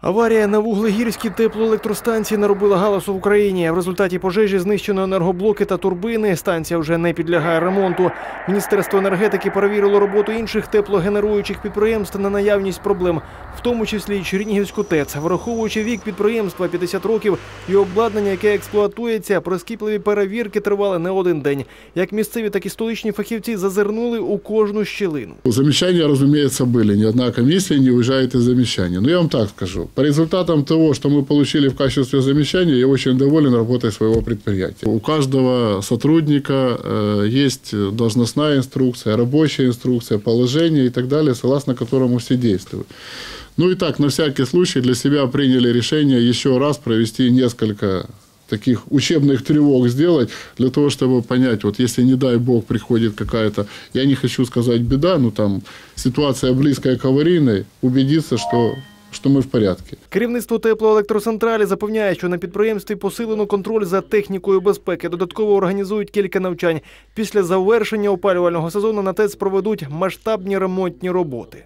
Аварія на вуглегірській теплоелектростанції наробила галасу в Україні. В результаті пожежі знищено енергоблоки та турбини. Станція вже не підлягає ремонту. Міністерство енергетики перевірило роботу інших теплогенеруючих підприємств на наявність проблем, в тому числі й Чернігівську ТЕЦ. Враховуючи вік підприємства 50 років і обладнання, яке експлуатується, прискіпливі перевірки тривали не один день. Як місцеві, так і столичні фахівці зазирнули у кожну щілину. Замечания, разумеется, были. Ни одна комиссия не уезжает из замечаний. Но я вам так скажу. По результатам того, что мы получили в качестве замечания, я очень доволен работой своего предприятия. У каждого сотрудника э, есть должностная инструкция, рабочая инструкция, положение и так далее, согласно которому все действуют. Ну и так, на всякий случай для себя приняли решение еще раз провести несколько таких учебных тревог сделать, для того, чтобы понять, вот если, не дай бог, приходит какая-то, я не хочу сказать беда, но там ситуация близкая к аварийной, убедиться, что, что мы в порядке. Керівництво теплоелектроцентралі запевняє, що на підприємстві посилено контроль за технікою безпеки. Додатково організують кілька навчань. Після завершення опалювального сезону на ТЕЦ проведуть масштабні ремонтні роботи.